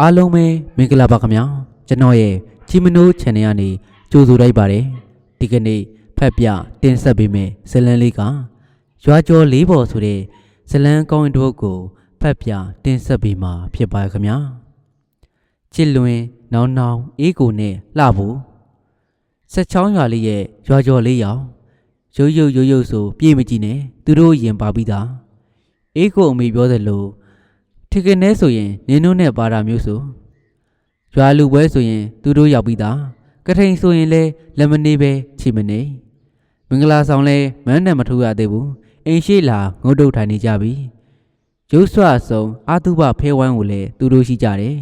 အားလုံးပဲမင်္ဂလာပါခင်ဗျာကျွန်တော်ရဲ့ချီမနိုး channel ကနေကြိုဆိုလိုက်ပါတယ်ဒီကနေ့ဖက်ပြတင်ဆက်ပေးမယ်ဇလန်းလေးကရွာကျော်လေးပေါ်ဆိုတဲ့ဇလန်းကောင်းတစ်ပုဒ်ကိုဖက်ပြတင်ဆက်ပေးမှာဖြစ်ပါခင်ဗျာချစ်လွင်နောင်နောင်အေးကိုနဲ့လှဖို့ဆက်ချောင်းရွာလေးရဲ့ရွာကျော်လေးရောင်ရုပ်ရုပ်ရုပ်ရုပ်ဆိုပြေးမကြည့်နဲ့သူတို့ရင်ပါပြီးသားအေးကိုအမေပြောသလို ထေကနေဆိုရင်နင်းတို့နဲ့ပါတာမျိုးဆိုရွာလူပွဲဆိုရင် သူတို့ရောက်ပြီးသားကထိန်ဆိုရင်လဲလက်မနေပဲချီမနေမင်္ဂလာဆောင်လဲမန်းနဲ့မထူရသေးဘူးအိမ်ရှိလာငုတ်တုတ်ထိုင်နေကြပြီရုပ်ဆွဆုံးအာတုဘဖဲဝမ်းကိုလည်းသူတို့ရှိကြတယ်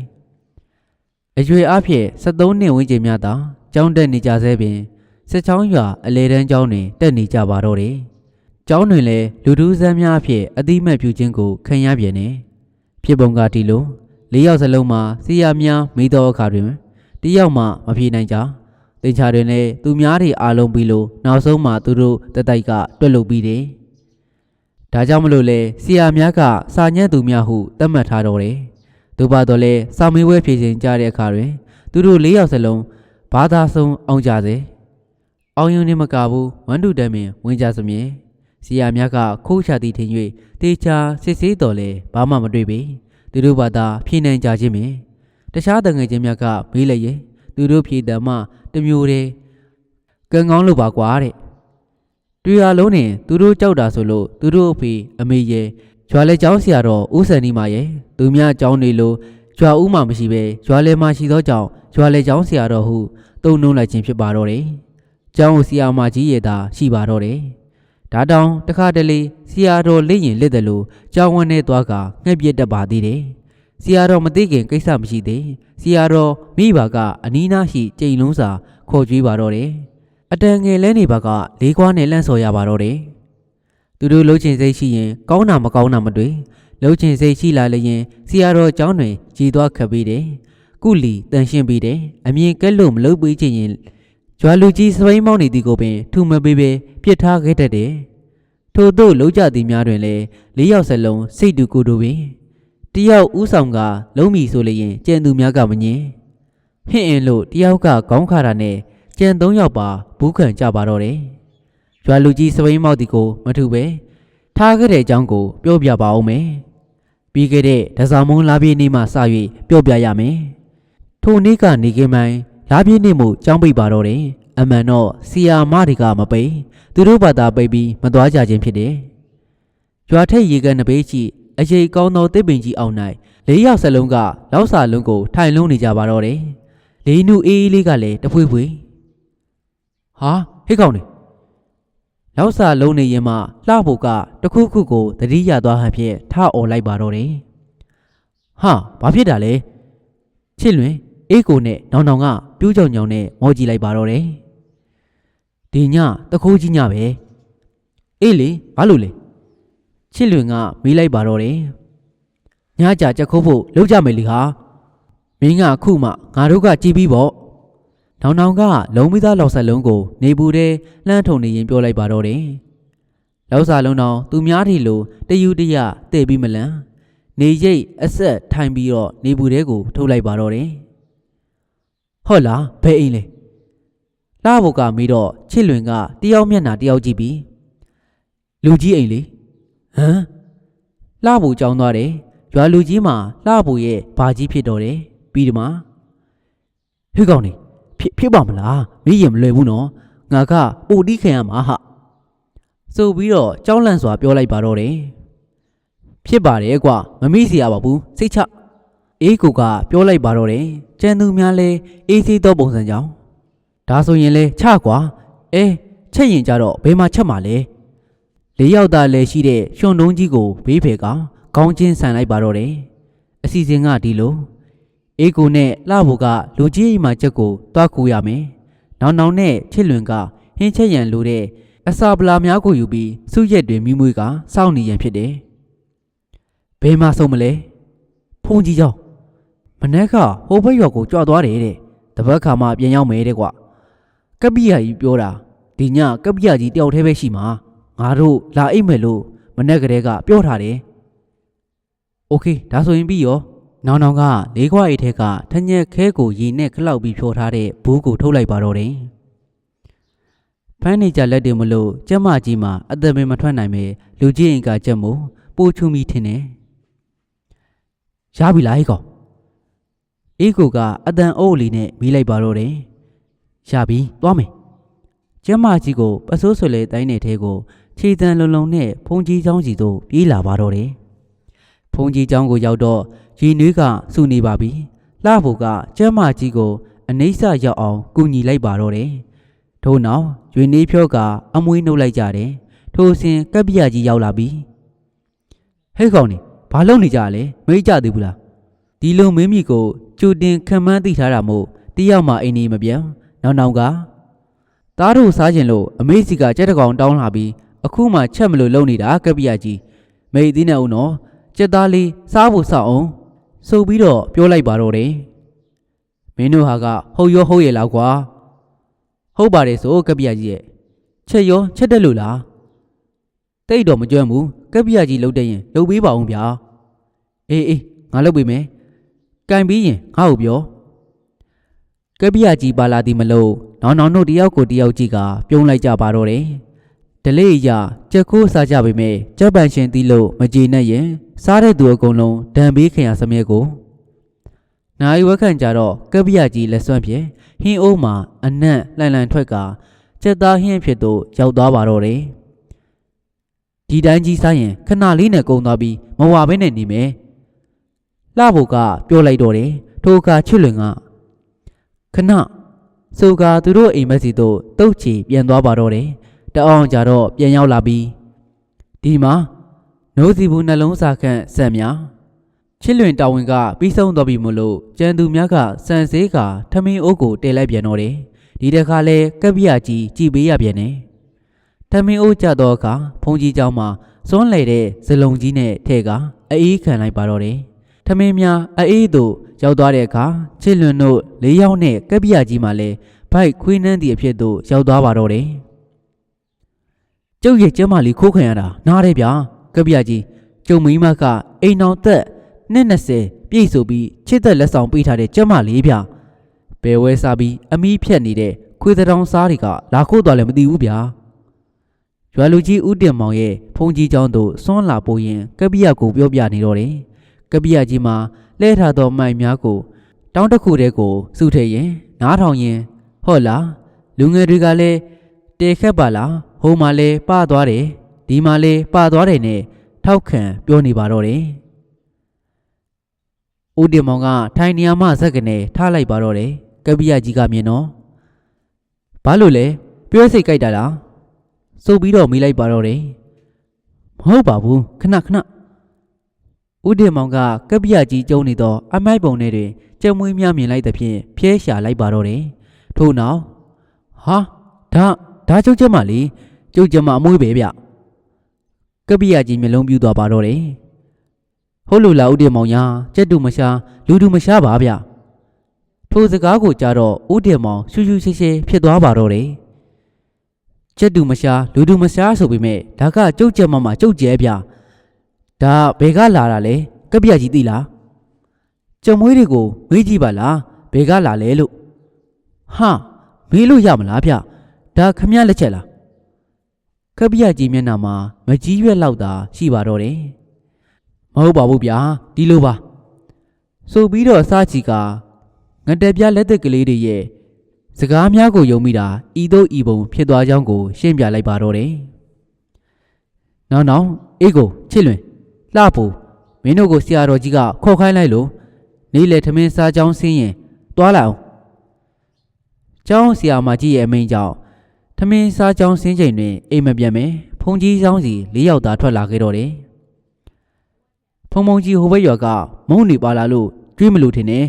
အရွယ်အဖြစ်73နှစ်ဝန်းကျင်များသာကျောင်းတက်နေကြဆဲပင်စစ်ချောင်းရွာအလဲတန်းကျောင်းတွင်တက်နေကြပါတော့တယ်ကျောင်းတွင်လည်းလူဒူးစမ်းများအဖြစ်အတိမတ်ပြုခြင်းကိုခံရပြန်တယ် ဖြစ်ပုံကဒီလိုလေးယောက်စလုံးမှာစီယာများမိသောအခါတွင်တယောက်မှမပြေနိုင်ကြတင်ချာတွင်လည်းသူများတွေအားလုံးပြီးလို့နောက်ဆုံးမှသူတို့တက်တိုက်ကတွက်လုပ်ပြီးတယ်ဒါကြောင့်မလို့လေစီယာများကစာညံ့သူများဟုသတ်မှတ်ထားတော့တယ်သူပါတော့လေစာမေးပွဲဖြေရှင်ကြတဲ့အခါတွင်သူတို့လေးယောက်စလုံးဘာသာဆုံးအောင်ကြစေအောင်ယုံနေမကဘူးဝမ်းတူတမ်းပင်ဝင်ကြစမြဲ စီယာများကခိုးချသည်ထင်၍တေချာစစ်ဆေးတော်လဲဘာမှမတွေ့ပေသူတို့ဘာသာဖြေနိုင်ကြခြင်းပင်တခြားတငယ်ချင်းများကမေးလိုက်ရဲ့သူတို့ဖြေတယ်မှတစ်မျိုးတည်းကံကောင်းလို့ပါကွာတဲ့တွေ့ရလုံးနဲ့သူတို့ကြောက်တာဆိုလို့သူတို့အဖေအမေရဲ့ရွာလဲကျောင်းဆရာတော်ဦးစံနီမရဲ့သူများကျောင်းနေလို့ရွာဦးမှမရှိပဲရွာလဲမှရှိသောကြောင့်ရွာလဲကျောင်းဆရာတော်ဟုတုံနှုံးလိုက်ခြင်းဖြစ်ပါတော့တယ်ကျောင်းဆရာမကြီးရဲ့သာရှိပါတော့တယ် ဒါတောင်တခါတလေဆီယာတော်လက်ရင်လက်တယ်လို့ကြောင်းဝန်းနေသွားကငှက်ပြက်တတ်ပါသေးတယ်။ဆီယာတော်မသိခင်ကိစ္စမရှိသေး။ဆီယာတော်မိဘကအနီးနားရှိကြိမ်လုံးစာခေါ်ကြွေးပါတော့တယ်။အတန်ငယ်လဲနေပါကလေးခွားနဲ့လန့်စော်ရပါတော့တယ်။သူတို့လှုပ်ချင်စိတ်ရှိရင်ကောင်းတာမကောင်းတာမတွေ့။လှုပ်ချင်စိတ်ရှိလာလျင်ဆီယာတော်ကျောင်းတွင်ကြည်သွားခပ်ပြီးတယ်။ကုလီတန်ရှင်းပြီးတယ်။အမြင်ကဲလို့မလုပ်ပေးချင်ရင်ကျွာလူကြီးစပိန်မောင်းနေသည်ကိုပင်ထူမပေးပဲပြစ်ထားခဲ့တတ်တယ်။ ထို့သို့လုံးကြသည်များတွင်လည်းလေးယောက်စလုံးစိတ်တူကိုယ်တူပင်တယောက်ဥဆောင်ကလုံးမီဆိုလျင်ကြံသူများကမငင်းဟင့်အင်းလို့တယောက်ကခေါင်းခါတာနဲ့ကြံသုံးယောက်ပါဘူးခံကြပါတော့တယ်။ကျွာလူကြီးစပိန်မောင်းသည်ကိုမထူပဲထားခဲ့တဲ့အကြောင်းကိုပြောပြပါအောင်မယ်။ပြီးခဲ့တဲ့ဒဇာမုံလာပြည့်နေ့မှစ၍ပြောပြရမယ်။ထိုနေ့ကနေကင်းမိုင်းလာပြည့်နေ့မှုကြောင်းပိတ်ပါတော့တယ် အမှန်တော့ဆီယာမတွေကမပိတ်သူတို့ဘာသာပိတ်ပြီးမသွားကြခြင်းဖြစ်တယ်ရွာထိပ်ရေကန်နှစ်ဘေးရှိအရေးကောင်းသောတစ်ပင်ကြီးအောင်၌လေးယောက်စလုံးကလောက်စာလုံးကိုထိုင်လုံးနေကြပါတော့တယ်လေးနုအေးအေးလေးကလည်းတဖွေဖွေဟာဟိတ်ကောင်နေလောက်စာလုံးနေရင်မှလှဖို့ကတခုခုကိုတတိယသွားဟန်ဖြင့်ထအော်လိုက်ပါတော့တယ်ဟာဘာဖြစ်တာလဲချစ်လွင်အေးကိုနဲ့နောင်နောင်ကပြူးကြောင်ကြောင်နဲ့မောကြည့်လိုက်ပါတော့တယ်။ ဒီညတခိုးကြီးညပဲ။အေးလေဘာလို့လဲ။ချစ်လွင်ကမေးလိုက်ပါတော့တယ်။ညကြကြက်ခိုးဖို့လောက်ကြမယ်လေဟာ။မင်းကခုမှငါတို့ကကြည်ပြီးပေါ့။နောင်နောင်ကလုံးမိသားလောက်ဆက်လုံးကို နေပူတဲ့လှမ်းထုံနေရင်ပြောလိုက်ပါတော့တယ်။လောက်စာလုံးတော်သူများထီလိုတယူတရတဲ့ပြီးမလန်။နေရိပ်အဆက်ထိုင်ပြီးတော့နေဘူးတဲကိုထုတ်လိုက်ပါတော့တယ်။ဟုတ်လားဘယ်အိမ်လဲ။ လှဖို့ကမေးတော့ချစ်လွင်ကတယောက်မျက်နှာတယောက်ကြည့်ပြီးလူကြီးအိမ်လေ။ဟမ်လှဖို့ကြောင်းသွားတယ်။ရွာလူကြီးမှာလှဖို့ရဲ့ဘာကြီးဖြစ်တော့တယ်။ပြီးဒီမှာဟေ့ကောင်နေဖြစ်ဖြစ်ပါမလား။မေးရင်မလွယ်ဘူးနော်။ငါကပိုတီးခံရမှာဟာ။ဆိုပြီးတော့ကြောင်းလန့်စွာပြောလိုက်ပါတော့တယ်။ဖြစ်ပါတယ်ကွာမမိစီရပါဘူးစိတ်ချအေးကိုကပြောလိုက်ပါတော့တယ်ကျန်သူများလဲအေးသေးသောပုံစံကြောင့် ဒါဆိုရင်လဲချကွာအဲချက်ရင်ကြတော့ဘယ်မှာချက်မှာလဲလေးယောက်သားလဲရှိတဲ့ရွှွန်တုံးကြီးကိုဘေးဖယ်ကခေါင်းချင်းဆန်လိုက်ပါတော့တယ်အစီအစဉ်ကဒီလိုအေးကိုနဲ့လှဖို့ကလူကြီးအိမ်မှာချက်ကိုတွားကူရမယ်နောင်နောင်နဲ့ချစ်လွင်ကဟင်းချက်ရန်လိုတဲ့အစာပလာများကိုယူပြီးစုရက်တွင်မိမွေးကစောင့်နေရန်ဖြစ်တယ်ဘယ်မှာဆုံးမလဲဖုန်ကြီးကြောင့်မနက်ကဟိုဘက်ရွာကိုကြွသွားတယ်တဲ့တပတ်ခါမှပြန်ရောက်မယ်တဲ့ကွ ကပ္ပိယကြီးပြောတာဒီညကပ္ပိယကြီးတယောက်တည်းပဲရှိမှာငါတို့လာအိတ်မယ်လို့မနက်ကတည်းကပြောထားတယ်โอเคဒါဆိုရင်ပြီးရော နောင်နောင်ကလေးခွားအိတ်ထဲကထညက်ခဲကိုရေနဲ့ခလောက်ပြီးဖြောထားတဲ့ဘူးကိုထုတ်လိုက်ပါတော့တယ်။ဖမ်းနေကြလက်တွေမလို့ကျမကြီးမှာအသက်မင်းမထွက်နိုင်ပဲလူကြီးအိမ်ကကြက်မို့ပိုးချူမိထင်တယ်။ရပြီလားဟိကောင်။အေးကိုကအတန်အိုးလေးနဲ့မိလိုက်ပါတော့တယ်။ ရပြီသွားမယ်။ကျမကြီးကိုပစိုးဆွေလေတိုင်းနေထဲကိုခြေတံလုံလုံနဲ့ဖုန်ကြီးချောင်းစီတို့ပြေးလာပါတော့တယ်။ဖုန်ကြီးချောင်းကိုရောက်တော့ရီနွေးကစုနေပါပြီ။လှဖို့ကကျမကြီးကိုအနှိမ့်ဆရောက်အောင်ကူညီလိုက်ပါတော့တယ်။ထို့နောက်ရွေနေဖြောကအမွေးနှုတ်လိုက်ကြတယ်။ထိုစဉ်ကပ်ပြာကြီးရောက်လာပြီ။ဟဲ့ကောင်နေဘာလုပ်နေကြလဲမေးကြသေးဘူးလား။ဒီလိုမင်းမိကိုကြိုတင်ခံမှန်းသိထားတာမို့တယောက်မှအိမ်နေမပြောင်း။ နောက်နောက်ကသားတို့စားခြင်းလို့အမေစီကကြက်တကောင်တောင်းလာပြီးအခုမှချက်မလို့လုံနေတာကပ်ပြာကြီးမေးသေးနေအောင်နော်ကြက်သားလေးစားဖို့စောက်အောင်ဆိုပြီးတော့ပြောလိုက်ပါတော့တယ်မင်းတို့ဟာကဟုတ်ရောဟုတ်ရဲ့လားကွာဟုတ်ပါတယ်ဆိုကပ်ပြာကြီးရဲ့ချက်ရောချက်တက်လို့လားတိတ်တော့မကြွမ်းဘူးကပ်ပြာကြီးလှုပ်တဲ့ရင်လှုပ်ပေးပါအောင်ဗျာအေးအေးငါလှုပ်ပေးမယ်ကင်ပြီးရင်ငါ့ကိုပြော ကပ်ပြာကြီးပါလာသည်မလို့နောင်နောင်တို့တယောက်ကိုတယောက်ကြီးကပြုံးလိုက်ကြပါတော့တယ်ဒလေးရကြက်ခိုးစားကြပေမဲ့ကြက်ပန်ရှင်တီးလို့မကြည်နဲ့ရင်စားတဲ့သူအကုန်လုံးဒံပေးခင်ရစမြဲကိုနိုင်ဝက်ခန့်ကြတော့ကပ္ပယကြီးလက်စွမ်းဖြင့်ဟင်းအိုးမှာအနံ့လှန်လှန်ထွက်ကကြက်သားဟင်းဖြစ်သို့ရောက်သွားပါတော့တယ်ဒီတိုင်းကြီးစားရင်ခဏလေးနဲ့ကုံသွားပြီးမဝဘဲနဲ့နေမယ်လှဖို့ကပြောလိုက်တော့တယ်ထိုအခါချွတ်လွင်က ခဏဆိုကသူတို့အိမ်မက်စီသို့တုတ်ချီပြန်သွားပါတော့တယ်တအောင်ကြတော့ပြန်ရောက်လာပြီးဒီမှာနိုးစီဘူးနှလုံးစာခန့်ဆက်များချစ်လွင်တာဝန်ကပြီးဆုံးသွားပြီမို့လို့ကျန်သူများကစံစေးကထမင်းအိုးကိုတဲလိုက်ပြန်တော့တယ်ဒီတခါလဲကပ်ပြကြီးကြည်ပေးရပြန်တယ်ထမင်းအိုးကြတော့အခါဖုန်ကြီးเจ้าမှာစွန်းလေတဲ့ဇလုံကြီးနဲ့ထဲကအေးခံလိုက်ပါတော့တယ်ထမင်းများအေးတို့ ရောက်သွားတဲ့အခါချစ်လွန်တို့လေးယောက်နဲ့ကပ္ပယကြီးမှလည်းဘိုက်ခွေးနှမ်းသည့်အဖြစ်သို့ရောက်သွားပါတော့တယ်။ကျုပ်ရဲ့ကျမလေးခိုးခံရတာနားတယ်ဗျာကပ္ပယကြီးကျုံမိမကအိမ်အောင်သက်နှစ်20ပြည့်ဆိုပြီးချစ်သက်လက်ဆောင်ပေးထားတဲ့ကျမလေးဗျာဘယ်ဝဲစားပြီးအမီးဖြတ်နေတဲ့ခွေးတောင်စားတွေကလာခိုးသွားလည်းမသိဘူးဗျာရွာလူကြီးဦးတင်မောင်ရဲ့ဖုန်ကြီးကျောင်းသို့ဆွမ်းလာပို့ရင်ကပ္ပယကိုပြောပြနေတော့တယ်ကပ္ပယကြီးမှာ လဲထားသောမိုင်များကို တောင်းတစ်ခုတည်းကိုစုထည့်ရင် နားထောင်ရင်ဟော့လားလူငယ်တွေကလည်းတေခက်ပါလားဟိုမှာလဲပသွားတယ်ဒီမှာလဲပသွားတယ်နဲ့ထောက်ခံပြောနေပါတော့တယ်။ဦးတင်မောင်ကထိုင်နေရာမှဇက်ကနေထားလိုက်ပါတော့တယ်။ကပ္ပိယကြီးကမြင်တော့ဘာလို့လဲပြောစိတ်ကြိုက်တာလား။စုပ်ပြီးတော့မိလိုက်ပါတော့တယ်။မဟုတ်ပါဘူးခဏခဏ ဦးတင်မောင်ကကပ္ပိယကြီးကျုံနေတော့အမိုက်ပုံထဲတွင်ကြက်မွေးများမြင်လိုက်သဖြင့်ဖျဲရှာလိုက်ပါတော့တယ်။ထို့နောက်ဟာဒါဒါကျုပ်ချက်မလေးကျုပ်ချက်မအမွေးပဲဗျ။ကပ္ပိယကြီးမျက်လုံးပြူသွားပါတော့တယ်။ဟုတ်လို့လားဦးတင်မောင်ညာကြက်တူမရှာလူတူမရှာပါဗျ။ထိုစကားကိုကြားတော့ဦးတင်မောင်ရှူရှူရှဲရှဲဖြစ်သွားပါတော့တယ်။ကြက်တူမရှာလူတူမရှာဆိုပေမဲ့ဒါကကျုပ်ချက်မမကျုပ်ကျဲဗျ။ ဒါဘယ်ကလာတာလဲကပ္ပိယကြီးသိလား။ကြုံမွေးတွေကိုမေးကြည့်ပါလားဘယ်ကလာလဲလို့။ဟာမေးလို့ရမလားဗျ။ဒါခမရလက်ချက်လား။ကပ္ပိယကြီးမျက်နှာမှာမကြီးရွက်လောက်သာရှိပါတော့တယ်။မဟုတ်ပါဘူးဗျာဒီလိုပါ။ဆိုပြီးတော့စားချီကငတက်ပြလက်သက်ကလေးတွေရဲ့စကားများကိုယုံမိတာဤသို့ဤပုံဖြစ်သွားကြောင်းကိုရှင်းပြလိုက်ပါတော့တယ်။နောက်နောက်အေးကိုချစ်လွင် လှဖို့မင်းတို့ကိုဆရာတော်ကြီးကခေါ်ခိုင်းလိုက်လို့နေ့လေထမင်းစားကြောင်းဆင်းရင်တွားလာအောင်။ကျောင်းဆရာမကြီးရဲ့အမိန့်ကြောင့်ထမင်းစားကြောင်းဆင်းချိန်တွင်အိမ်မပြန်မဲဖုန်ကြီးဆောင်စီလေးယောက်သားထွက်လာခဲ့တော့တယ်။ဖုံဖုံကြီးဟိုဘက်ရွာကမုံနေပါလာလို့တွေးမလို့ထင်တယ်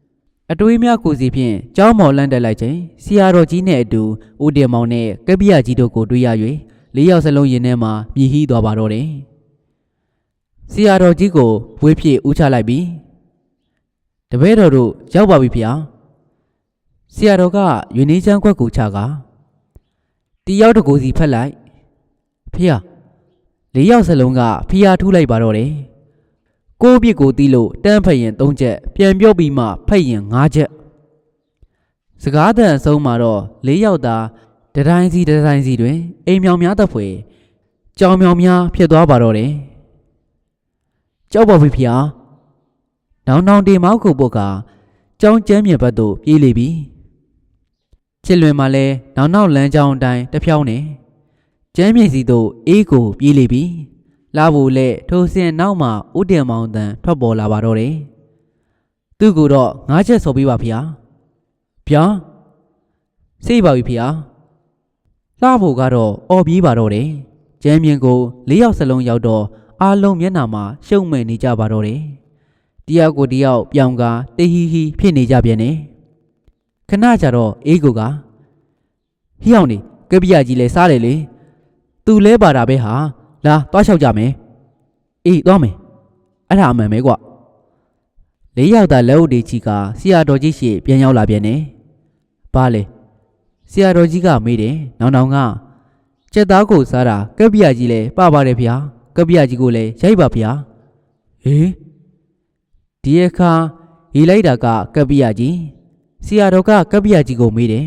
။အတွေးများကိုစီဖြင့်ကျောင်းမော်လန့်တက်လိုက်ချိန်ဆရာတော်ကြီးနဲ့အတူဦးတင်မောင်နဲ့ကပ္ပိယကြီးတို့ကိုတွေ့ရ၍လေးယောက်စလုံးရင်ထဲမှာမြည်ဟီးသွားပါတော့တယ်။ ဆရာတော်ကြီးကိုဝေးဖြစ်ဦးချလိုက်ပြီးတပည့်တော်တို့ရောက်ပါပြီဖေ။ဆရာတော်ကယူနေချမ်းခွက်ကိုချကားတီယောက်တကူစီဖက်လိုက်ဖေ။လေးယောက်စလုံးကဖီယာထူးလိုက်ပါတော့တယ်။ကိုယ့်ပြစ်ကိုတီးလို့တန်းဖက်ရင်၃ချက်ပြန်ပြောပြီးမှဖက်ရင်၅ချက်စကားတန်အဆုံးမှာတော့၄ယောက်သာတတိုင်းစီတတိုင်းစီတွင်အိမ်မြောင်များသဖွယ်ကြောင်မြောင်များဖြစ်သွားပါတော့တယ် ကြောက်ပါပြီဖေ။နောင်နောင်တေမောက်ကိုပုတ်ကကြောင်းကျမ်းမြေဘက်သို့ပြေးလေပြီချစ်လွင်မှလည်းနောက်နောက်လမ်းကြောင်းအတိုင်းတစ်ဖြောင်းနေကျမ်းမြေစီသို့အေးကိုပြေးလေပြီလာဖို့လဲထိုစဉ်နောက်မှဥတင်မောင်တန်ထွက်ပေါ်လာပါတော့တယ်သူ့ကိုတော့ငါးချက်ဆိုပေးပါဖေ။ဗျာစိတ်ပါပြီဖေ။လှဖို့ကတော့အော်ပြေးပါတော့တယ်ကျမ်းမြင်ကိုလေးယောက်စလုံးရောက်တော့ အားလုံးမျက်နှာမှာရှုံမဲ့နေကြပါတော့တယ်တယောက်ကိုတယောက်ပြောင်းကားတဟီဟီဖြစ်နေကြပြန်နေခဏကြာတော့အေးကိုကဟိအောင်နေကပ္ပိယကြီးလဲစားတယ်လေသူလဲပါတာပဲဟာလာသွားလျှောက်ကြမယ်အေးသွားမယ်အဲ့ဒါအမှန်ပဲကွလေးယောက်သားလက်ဥတီကြီးကဆရာတော်ကြီးရှေ့ပြန်ရောက်လာပြန်နေဘာလဲဆရာတော်ကြီးကမေးတယ်နောင်နောင်ကကျက်သားကိုစားတာကပ္ပိယကြီးလဲပပါတယ်ဗျာ ကပ္ပိယကြီးကိုလည်းရိုက်ပါဗျာဟေးဒီအခါဟီလိုက်တာကကပ္ပိယကြီးဆရာတော်ကကပ္ပိယကြီးကိုမေးတယ်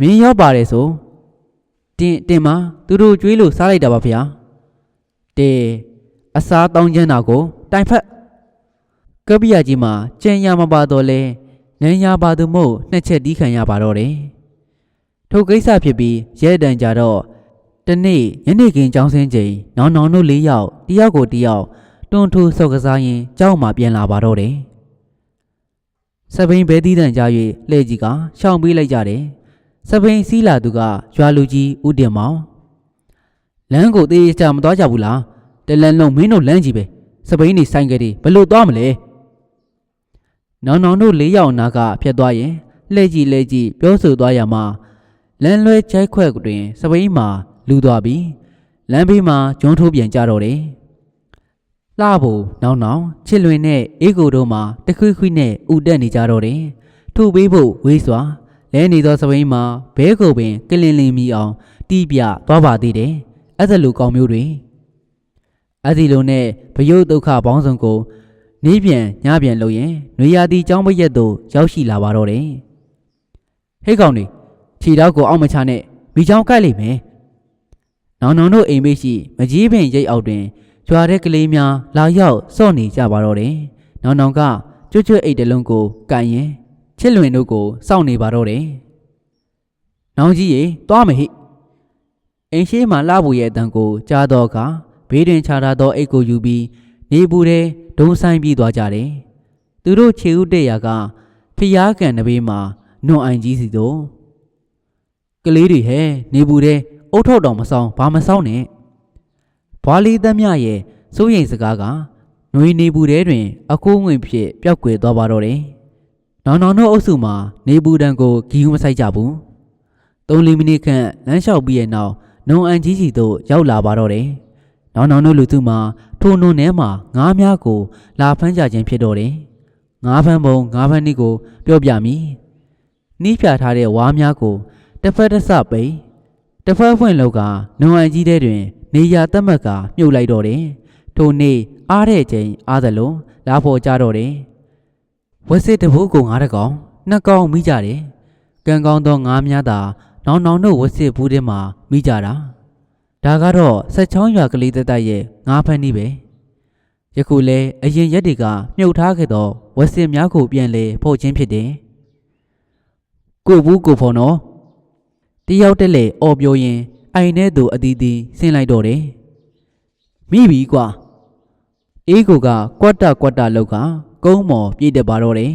မင်းရောက်ပါတယ်ဆိုတင်တင်မသူတို့ကျွေးလို့စားလိုက်တာပါဗျာတဲအစားတောင်းချမ်းတာကိုတိုင်ဖက်ကပ္ပိယကြီးမှာကြံရမပါတော့လဲနန်းရပါသူမို့နှစ်ချက်တီးခံရပါတော့တယ်ထိုကိစ္စဖြစ်ပြီးရဲတန်ကြတော့ တနေ့ညနေခင်းကျောင်းဆင်းချိန်နောင်နောင်တို့၄ယောက်တယောက်ကိုတယောက်တွန်းထိုးဆော့ကစားရင်ကျောင်းမှာပြန်လာပါတော့တယ်။စပိန်ဘဲသီးတန်ကြား၍လှဲ့ကြီးကရှောင်ပေးလိုက်ကြတယ်။စပိန်စီးလာသူကရွာလူကြီးဦးတင်မောင်လမ်းကိုသေးချာမသွားကြဘူးလား။တလန်လုံးမင်းတို့လမ်းကြီးပဲ။စပိန်နေဆိုင်ကလေးဘလို့သွားမလဲ။နောင်နောင်တို့၄ယောက်နာကဖြတ်သွားရင်လှဲ့ကြီးလှဲ့ကြီးပြောဆိုသွားရမှာလမ်းလွဲချိုက်ခွက်တွင်စပိန်မှာ လူသွားပြီးလမ်းဘေးမှာဂျွန်းထိုးပြန်ကြတော့တယ်။လှဖို့နောင်နောင်ချစ်လွင်နဲ့အေးကိုတို့မှာတခွိခွိနဲ့ဥတက်နေကြတော့တယ်။ထို့ပေးဖို့ဝေးစွာလဲနေသောစပိန်မှာဘဲကိုပင်ကလင်လင်မီအောင်တီးပြသွားပါသေးတယ်။အဲ့ဒါလိုကောင်းမျိုးတွေအဲ့ဒီလိုနဲ့ဘယုတ်ဒုက္ခပေါင်းစုံကိုနေပြန်ညပြန်လို့ရင်နွေရာသီចောင်းပရက်သို့ရောက်ရှိလာပါတော့တယ်။ဟဲ့ကောင်တွေခြေတော့ကိုအောက်မချနဲ့မိချောင်းကိုက်လိမ့်မယ်။ နောင်နောင်တို့အိမ်မေးရှိမကြီးပင်ရိတ်အောက်တွင်ကြွာတဲ့ကလေးများလာရောက်စော့နေကြပါတော့တယ်။နောင်နောင်ကကျွတ်ကျွတ်အိတ်တလုံးကိုကန်ရင်ချစ်လွင်တို့ကိုစောင့်နေပါတော့တယ်။နောင်ကြီးရေသွားမယ်ဟိ။အိမ်ရှိမှလှဖို့ရဲ့အတန်ကိုကြားတော့ကဘေးတွင်ခြာထားသောအိတ်ကိုယူပြီးနေပူတဲ့ဒုံဆိုင်ပြီးသွားကြတယ်။သူတို့ခြေဥတဲ့ရာကဖျားကန်တပေးမှာနွန်အိုင်ကြီးစီတို့ကလေးတွေဟဲ့နေပူတဲ့ အုတ်ထုတ်တော်မဆောင်ဘာမဆောင်နဲ့ဘွာလီသက်မြရဲ့စိုးရိမ်စကားကနှွေနေဘူးတဲတွင် အကိုးငွေဖြစ်ပျောက်ကွယ်သွားပါတော့တယ်။နောင်နောင်တို့အုပ်စုမှာနေဘူးတန်ကိုဂီယူမဆိုင်ကြဘူး။၃လမိနစ်ခန့်လမ်းလျှောက်ပြီးရဲ့နောက်နုံအန်ကြီးစီတို့ရောက်လာပါတော့တယ်။နောင်နောင်တို့လူစုမှာထိုနုံထဲမှာငားများကို လာဖမ်းကြခြင်းဖြစ်တော့တယ်။ငားဖမ်းပုံငားဖမ်းနည်းကို ပြောပြမည်။နီးပြထားတဲ့ဝါးများကိုတစ်ဖက်တစ်စပိတ် တဖက်ဖွင့်လောက်ကနုံအန်ကြီးတဲ့တွင် နေရာတက်မက်ကမြုပ်လိုက်တော့တယ်။ထိုနေ့အားတဲ့ချိန်အားသလုံးလာဖို့ကြတော့တယ်။ဝက်စစ်တဘူးကိုငါးတကောင်နှစ်ကောင်မိကြတယ်။ကံကောင်းသောငါးများသာနောင်နောင်တို့ဝက်စစ်ဘူးထဲမှာမိကြတာ။ဒါကတော့ဆက်ချောင်းရွာကလေးတက်တက်ရဲ့ငါးဖက်နည်းပဲ။ယခုလဲအရင်ရက်တွေကမြုပ်ထားခဲ့သောဝက်စစ်များကိုပြန်လဲဖို့ချင်းဖြစ်တယ်။ကိုဘူးကိုဖော်နော် တယောက်တက်လေအော်ပြောရင်အိုင်နဲ့သူအတီးတီးဆင်းလိုက်တော့တယ်မိပြီကွာအေးကိုကကွက်တာကွက်တာလောက်ကကုန်းမော်ပြည့်တက်ပါတော့တယ်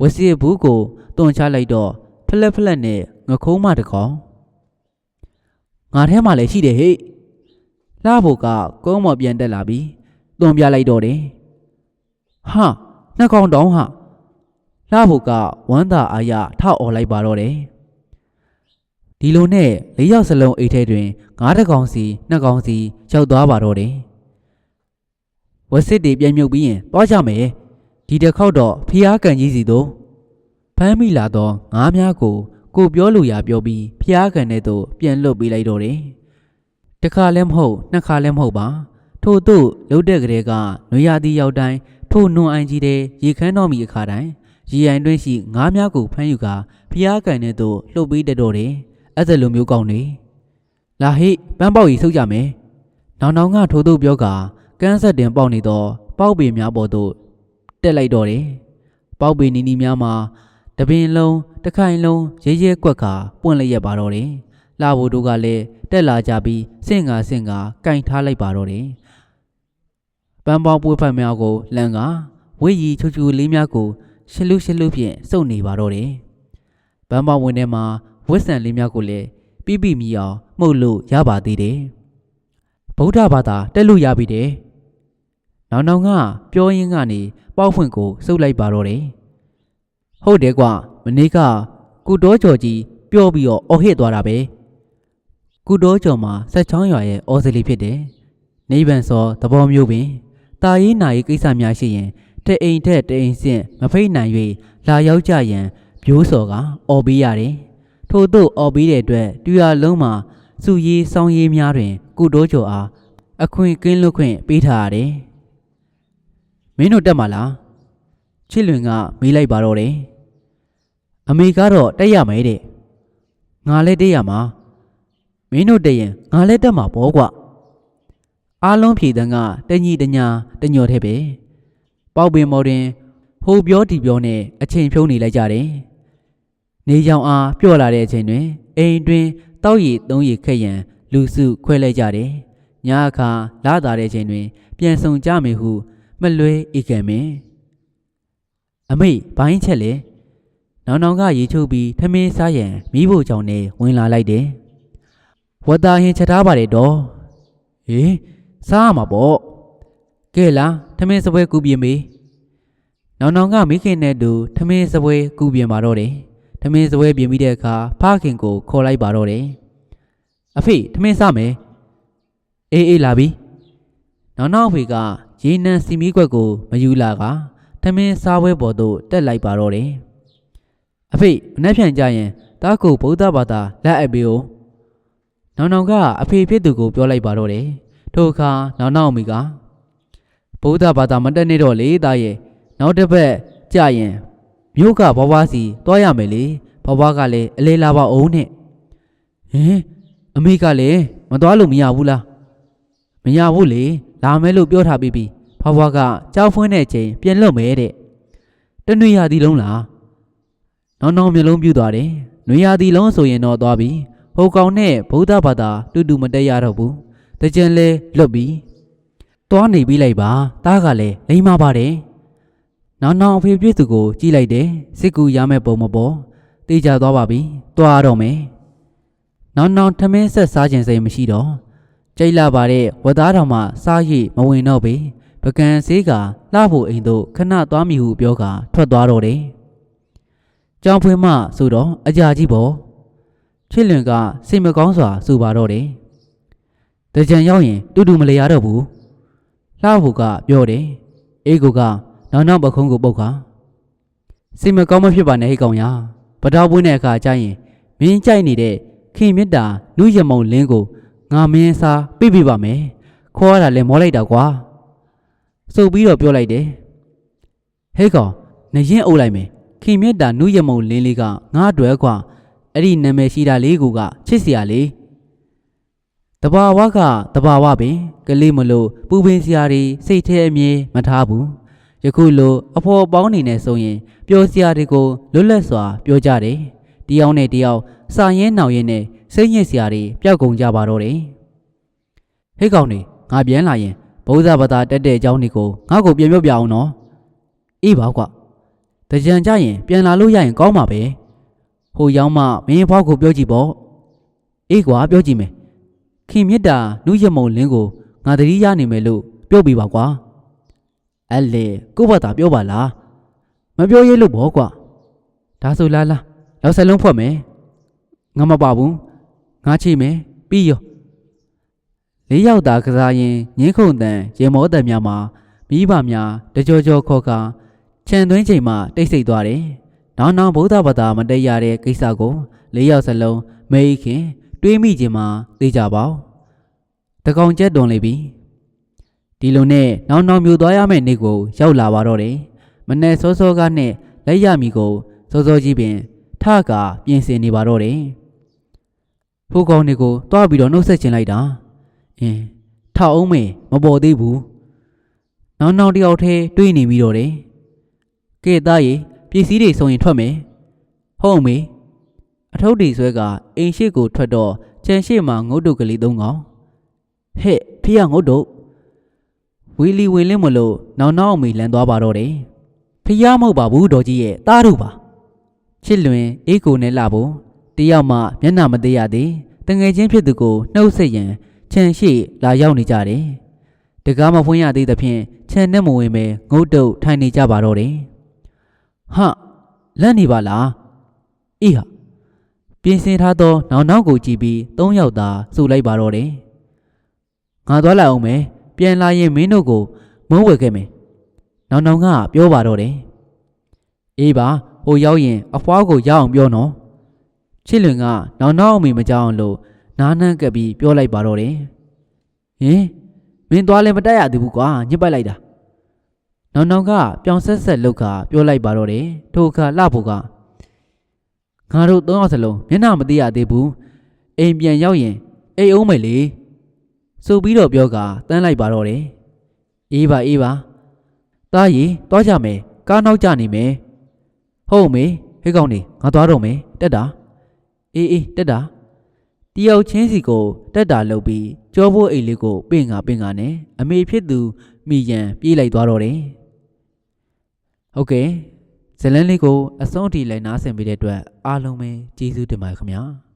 ဝစီဘူးကိုတွန်ချလိုက်တော့ဖလက်ဖလက်နဲ့ငခုံးမတကောင်ငါထဲမှာလည်းရှိတယ်ဟဲ့လှဖို့ကကုန်းမော်ပြန်တက်လာပြီးတွန်ပြလိုက်တော့တယ်ဟာနှစ်ကောင်တောင်းဟာလှဖို့ကဝမ်းသာအားရထောက်អော်လိုက်ပါတော့တယ် ဒီလိုနဲ့လေးယောက်စလုံးအိတ်ထဲတွင်ငါးတကောင်စီနှစ်ကောင်စီရောက်သွားပါတော့တယ်ဝက်စစ်တွေပြန်မြုပ်ပြီးရင်သွားကြမယ်ဒီတစ်ခေါက်တော့ဖျားကန်ကြီးစီတို့ဖမ်းမိလာတော့ငါးများကို ကိုပြောလို့ရပြောပြီးဖျားကန်တဲ့သို့ပြန်လွတ်ပေးလိုက်တော့တယ်တခါလည်းမဟုတ်နှစ်ခါလည်းမဟုတ်ပါထို့သို့လှုပ်တဲ့ကလေးကနွေရာသီရောက်တိုင်းထို့နွန်အိုင်ကြီးတဲ့ရေခမ်းတော်မီအခါတိုင်းရေအိုင်တွင်းရှိငါးများကိုဖမ်းယူကာဖျားကန်တဲ့သို့လှုပ်ပြီးတတ်တော်တယ် အဲ့ဒါလိုမျိုးကောင်းနေလာဟိပန်းပေါက်ကြီးဆုပ်ကြမယ်နောင်နောင်ကထို့သို့ပြောကာကန်းဆက်တင်ပေါက်နေသောပေါက်ပေများပေါ်သို့တက်လိုက်တော့တယ်ပေါက်ပေနီနီများမှာတပင်လုံးတစ်ခိုင်လုံးရဲရဲကွက်ကပွင့်လိုက်ရပါတော့တယ်လာဘိုတို့ကလည်းတက်လာကြပြီးစင့်ကာစင့်ကာကင်ထားလိုက်ပါတော့တယ်ပန်းပေါက်ပွေးဖက်များကိုလန်ကဝေးရီချူချူလေးများကိုရှလူရှလူဖြင့်စုပ်နေပါတော့တယ်ပန်းပေါက်ဝင်ထဲမှာ ဝစ်ဆန်လေးများကိုလည်းပြပြမီအောင်မှုတ်လို့ရပါသေးတယ်ဗုဒ္ဓဘာသာတက်လို့ရပြီတဲ့နောင်နောင်ကပြောရင်းကနေပေါက်ဖွင့်ကိုစုပ်လိုက်ပါတော့တယ်ဟုတ်တယ်ကွာမနေ့ကကုတော်ကျော်ကြီးပြောပြီးတော့အော်ဟစ်သွားတာပဲကုတော်ကျော်မှာဆက်ချောင်းရွာရဲ့အော်စလီဖြစ်တယ်နိဗ္ဗာန်စောသဘောမျိုးပင်တာရေးနာရေးကိစ္စများရှိရင်တဲ့အိမ်ထက်တဲ့အိမ်ဆင့်မဖိတ်နိုင်၍လာရောက်ကြရန်ပြိုးစော်ကအော်ပေးရတယ် ထို့သို့အော်ပေးတဲ့အတွက်တူရလုံးမှာစုရေးစောင်းရေးများတွင် ကုတော်ကျော်အားအခွင့်ကင်းလွတ်ခွင့်ပေးထားရတယ်မင်းတို့တက်မှာလားချစ်လွင်ကမေးလိုက်ပါတော့တယ်အမေကတော့တက်ရမယ်တဲ့ငါလည်းတက်ရမှာမင်းတို့တက်ရင်ငါလည်းတက်မှာပေါ့ကွာအားလုံးဖြေတန်းကတညီတညာတညော်တဲ့ပဲပေါက်ပင်မော်တွင်ဟိုပြောဒီပြောနဲ့အချိန်ဖြုံးနေလိုက်ကြတယ် နေကြောင်အားပြော့လာတဲ့အချိန်တွင်အိမ်တွင်တောက်ရည်သုံးရည်ခက်ရန်လူစုခွဲလိုက်ကြတယ်ညအခါလာတာတဲ့အချိန်တွင် ပြန်ဆောင်ကြမယ်ဟုမလွဲဧကံမင်းအမိဘိုင်းချက်လေနောင်နောင်ကရေချုပ်ပြီးထမင်းစားရန်မိဖို့ကြောင့်နေဝင်လာလိုက်တယ်ဝတ်သားဟင်းချက်ထားပါတယ်တော့ဟေးစားရမှာပေါ့ကဲလားထမင်းစပွဲကူပြင်မေးနောင်နောင်ကမိခင်နဲ့တူထမင်းစပွဲကူပြင်ပါတော့တယ် ထမင်းစပွဲပြင်ပြီးတဲ့အခါဖခင်ကိုခေါ်လိုက်ပါတော့တယ်အဖေထမင်းစားမယ်အေးအေးလာပြီနောင်နောင်အဖေကရေနံစီမီကွက်ကိုမယူလာကထမင်းစားပွဲပေါ်သို့တက်လိုက်ပါတော့တယ်အဖေမနှက်ဖြန်ကြရင်တားကိုဗုဒ္ဓဘာသာလက်အပ်ပေးဦးနောင်နောင်ကအဖေဖြစ်သူကိုပြောလိုက်ပါတော့တယ်ထိုအခါနောင်နောင်မိကဗုဒ္ဓဘာသာမတက်နေတော့လေသားရဲ့နောက်တစ်ပတ်ကြာရင် မြို့ကဘဝစီတွားရမယ်လေဘဝကလည်းအလေးလာပါအောင်နဲ့ဟင်အမေကလည်းမတွားလို့မရဘူးလားမရဘူးလေလာမယ်လို့ပြောထားပြီးပြီဘဝကကြောက်ဖွင်းတဲ့ချိန်ပြန်လွတ်မယ်တဲ့တနွေရသည်လုံးလားနောင်နောင်မျိုးလုံးပြူသွားတယ်နွေရသည်လုံးဆိုရင်တော့သွားပြီဟိုကောင်နဲ့ဗုဒ္ဓဘာသာတူတူမတက်ရတော့ဘူးတကြံလဲလွတ်ပြီသွားနေပြီးလိုက်ပါတားကလည်းလိမ့်မပါတယ် နောင်နောင်အဖေပြည့်သူကိုကြည့်လိုက်တယ်စစ်ကူရမဲ့ပုံမပေါ်တေးကြသွားပါပြီသွားတော့မယ်နောင်နောင်ထမင်းဆက်စားခြင်းစိတ်မရှိတော့ကြိတ်လာပါတဲ့ဝတ်သားတော်မှစားရည်မဝင်တော့ပေပကံဆေးကလှဖို့အိမ်သို့ခဏသွားမိဟုပြောကထွက်သွားတော့တယ်ကြောင်ဖွင့်မဆိုတော့အကြာကြီးပေါ့ချစ်လွင်ကစိတ်မကောင်းစွာစူပါတော့တယ်တကြံရောက်ရင်တူတူမလဲရတော့ဘူးလှဖို့ကပြောတယ်အေးကိုက နောက်နောက်ပခုံးကိုပုတ်ခါစိတ်မကောင်းမဖြစ်ပါနဲ့ဟိကောင်ရပတောက်ပွင့်တဲ့အခါကျရင်မင်းကြိုက်နေတဲ့ခင်မြတ်တာနုရမုံလင်းကိုငါမင်းစားပြပြပါမယ်ခေါ်ရတာလဲမောလိုက်တာကွာစုပ်ပြီးတော့ပြောလိုက်တယ်ဟဲ့ကောင်နရင်အုပ်လိုက်မယ်ခင်မြတ်တာနုရမုံလင်းလေးကငါအတွက်ကွာအဲ့ဒီနာမည်ရှိတာလေးကိုကချစ်စရာလေးတဘာဝကတဘာဝပင်ကလေးမလို့ပူပင်စရာတွေစိတ်ထဲအမြဲမထားဘူး ယခုလိုအဖော်ပေါင်းနေနေဆိုရင်ပျော်စရာတွေကိုလွတ်လပ်စွာပြောကြတယ်တယောက်နဲ့တယောက်စာရင်းနှောင်ရင်းနဲ့စိတ်ညစ်စရာတွေပျောက်ကုန်ကြပါတော့တယ်ဟေ့ကောင်နေငါပြန်လာရင်ဘုရားဘာသာတက်တဲ့အကြောင်းတွေကိုငါ့ကိုပြန်ပြောပြအောင်နော်အေးပါကွာတကြံကြရင်ပြန်လာလို့ရရင်ကောင်းမှာပဲဟိုရောက်မှမင်းဖွားကိုပြောကြည့်ပေါ့အေးကွာပြောကြည့်မယ်ခင်မြတ်တာနုရမုံလင်းကိုငါတတိရနေမယ်လို့ပြောပြပါကွာ အဲ့လေကို့ဘာသာပြောပါလားမပြောရဲလို့ဘောကွာဒါဆိုလားလားလောက်စလုံးဖွက်မယ်ငါမပါဘူးငါချိမယ်ပြီးရောလေးယောက်သားကစားရင်ငင်းခုန်တန်ရေမောတန်များမှာမိဘများတကြောကြောခေါ်ကာခြံသွင်းချိန်မှတိတ်ဆိတ်သွားတယ်နောက်နောက်ဗုဒ္ဓဘာသာမတက်ရတဲ့ကိစ္စကိုလေးယောက်စလုံးမေးခင် တွေးမိခြင်းမှာသိကြပါတကောင်ကျက်တွန်လေပြီ ဒီလိုနဲ့နောင်နောင်မျိုးသွားရမယ့်နေ့ကိုရောက်လာပါတော့တယ်မနေ့စောစောကနဲ့လက်ရမီကိုစောစောကြီးပင်ထကပြင်ဆင်နေပါတော့တယ်ဟိုကောင်တွေကိုတွားပြီးတော့နှုတ်ဆက်ချင်လိုက်တာအင်းထအောင်မေမပေါ်သေးဘူးနောင်နောင်တယောက်ထဲတွေးနေပြီးတော့တယ်ကဲသားရေပစ္စည်းတွေဆိုရင်ထွက်မယ်ဟုတ်မေအထုပ်တွေဆွဲကအိမ်ရှိကိုထွက်တော့ချန်ရှိမှာငုတ်တုတ်ကလေးသုံးကောင်ဟဲ့ဖေးရငုတ်တုတ် ဝီလီဝင်လင်းမလို့နောင်နောင်အမေလန်သွားပါတော့တယ်ဖျားမဟုတ်ပါဘူးတော်ကြီးရဲ့တားတို့ပါချစ်လွင်အေးကိုနဲ့လာဖို့တယောက်မှမျက်နှာမသေးရသေးတငယ်ချင်းဖြစ်သူကိုနှုတ်ဆက်ရန်ခြံရှိလာရောက်နေကြတယ်တကားမဖွင့်ရသေးသဖြင့်ခြံနဲ့မဝင်ပဲငုတ်တုတ်ထိုင်နေကြပါတော့တယ်ဟာလက်နေပါလားအေးဟာပြင်ဆင်ထားသောနောင်နောင်ကိုကြည့်ပြီးသုံးယောက်သာစုလိုက်ပါတော့တယ်ငါသွားလိုက်အောင်မယ် ပြန်လာရင်မင်းတို့ကိုမုန်းဝယ်ခဲ့မယ်။နောင်နောင်ကပြောပါတော့တယ်။အေးပါဟိုရောက်ရင်အဖွားကိုရအောင်ပြောနော်။ချစ်လွင်ကနောင်နောင်အမိမကြောက်အောင်လို့နားနှံ့ကပ်ပြီးပြောလိုက်ပါတော့တယ်။ဟင်မင်းသွားလဲမတက်ရသေးဘူးကွာညစ်ပိုက်လိုက်တာ။နောင်နောင်ကပြောင်ဆက်ဆက်လောက်ကပြောလိုက်ပါတော့တယ်။ထိုအခါလှဖို့ကငါတို့သုံးယောက်စလုံးမျက်နှာမသိရသေးဘူး။အိမ်ပြန်ရောက်ရင်အိမ်အောင်မယ်လေ။ ဆိုပြီးတော့ပြောကတန်းလိုက်ပါတော့တယ်။အေးပါအေးပါ။သားရီသွားကြမယ်။ကားနောက်ကျနေမယ်။ဟုတ်မေဟဲ့ကောင်နေငါသွားတော့မယ်တက်တာ။အေးအေးတက်တာ။တယောက်ချင်းစီကိုတက်တာလုပ်ပြီးကြောဖို့အိတ်လေးကိုပင့်ငါပင့်ငါနဲ့အမေဖြစ်သူမိရန်ပြေးလိုက်သွားတော့တယ်။ဟုတ်ကဲ့ဇလန်းလေးကိုအဆုံးအထိလိုက်နားဆင်ပေးတဲ့အတွက်အားလုံးပဲကျေးဇူးတင်ပါတယ်ခင်ဗျာ။